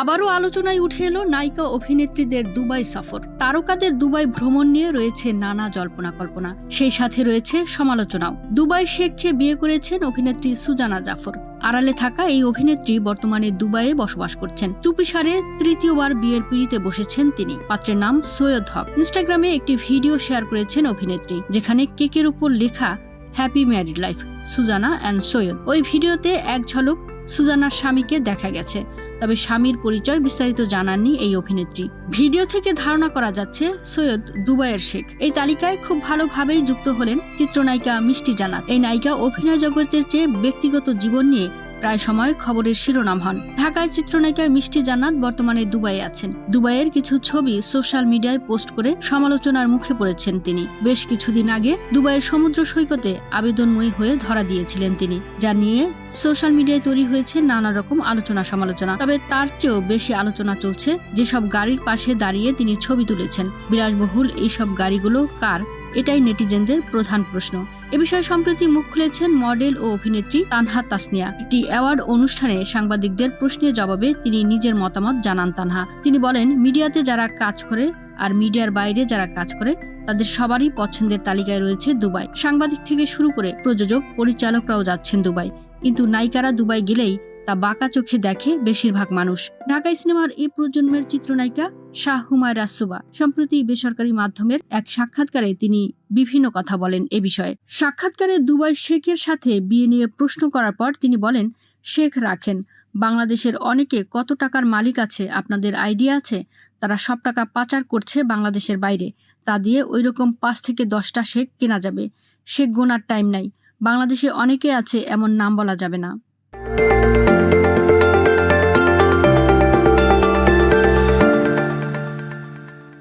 আবারও আলোচনায় উঠে এলো নায়িকা অভিনেত্রীদের দুবাই সফর। তারকাদের দুবাই ভ্রমণ নিয়ে রয়েছে নানা জল্পনা কল্পনা। সেই সাথে রয়েছে সমালোচনাও। দুবাই শেখকে বিয়ে করেছেন অভিনেত্রী সুজানা জাফর। আড়ালে থাকা এই অভিনেত্রী বর্তমানে দুবাইয়ে বসবাস করছেন। চুপিসারে তৃতীয়বার বিয়ের পিড়িতে বসেছেন তিনি। পাত্রের নাম সৈয়দ হক। ইনস্টাগ্রামে একটি ভিডিও শেয়ার করেছেন অভিনেত্রী, যেখানে কেকের উপর লেখা happy married life Sujana and Syed. ওই ভিডিওতে এক ঝলক সুজানার স্বামীকে দেখা গেছে। তবে স্বামীর পরিচয় বিস্তারিত জানাননি এই অভিনেত্রী। ভিডিও থেকে ধারণা করা যাচ্ছে, সৈয়দ দুবাইয়ের শেখ। এই তালিকায় খুব ভালোভাবেই যুক্ত হলেন চিত্রনায়িকা মিষ্টি জানাত। এই নায়িকা অভিনয় জগতের চেয়ে ব্যক্তিগত জীবন নিয়ে প্রায় সময় খবরের শিরোনাম হন। ঢাকায় চিত্রনায়িকা মিষ্টি জান্নাত বর্তমানে দুবাইয়ে আছেন। দুবাইয়ের কিছু ছবি সোশ্যাল মিডিয়ায় পোস্ট করে সমালোচনার মুখে পড়েছেন তিনি। বেশ কিছুদিন আগে দুবাইয়ের সমুদ্র সৈকতে আবেদনময়ী হয়ে ধরা দিয়েছিলেন তিনি, যা নিয়ে সোশ্যাল মিডিয়ায় তৈরি হয়েছে নানা রকম আলোচনা সমালোচনা। তবে তার চেয়েও বেশি আলোচনা চলছে যেসব গাড়ির পাশে দাঁড়িয়ে তিনি ছবি তুলেছেন। বিলাসবহুল এইসব গাড়িগুলো কার? এটাই নেটিজেনদের প্রধান প্রশ্ন। এ বিষয়ে সম্প্রতি মুখ খুলেছেন মডেল ও অভিনেত্রী তানহা তাসনিয়া। একটি অ্যাওয়ার্ড অনুষ্ঠানে সাংবাদিকদের প্রশ্নের জবাবে তিনি নিজের মতামত জানান তানহা। তিনি বলেন, মিডিয়াতে যারা কাজ করে আর মিডিয়ার বাইরে যারা কাজ করে, তাদের সবারই পছন্দের তালিকায় রয়েছে দুবাই। সাংবাদিক থেকে শুরু করে প্রযোজক, পরিচালকরাও যাচ্ছেন দুবাই। কিন্তু নায়িকারা দুবাই গেলেই তা বাঁকা চোখে দেখে বেশিরভাগ মানুষ। ঢাকাই সিনেমার এই প্রজন্মের চিত্রনায়িকা শাহ হুমায়রা সুবা সম্প্রতি বেসরকারি মাধ্যমের এক সাক্ষাৎকারে তিনি বিভিন্ন কথা বলেন এ বিষয়ে। সাক্ষাৎকারে দুবাই শেখের সাথে বিয়ে নিয়ে প্রশ্ন করার পর তিনি বলেন, শেখ রাখেন। বাংলাদেশের অনেকে কত টাকার মালিক আছে, আপনাদের আইডিয়া আছে? তারা সব টাকা পাচার করছে বাংলাদেশের বাইরে। তা দিয়ে ওই রকম পাঁচ থেকে দশটা শেখ কেনা যাবে। শেখ গোনার টাইম নাই। বাংলাদেশে অনেকে আছে, এমন নাম বলা যাবে না।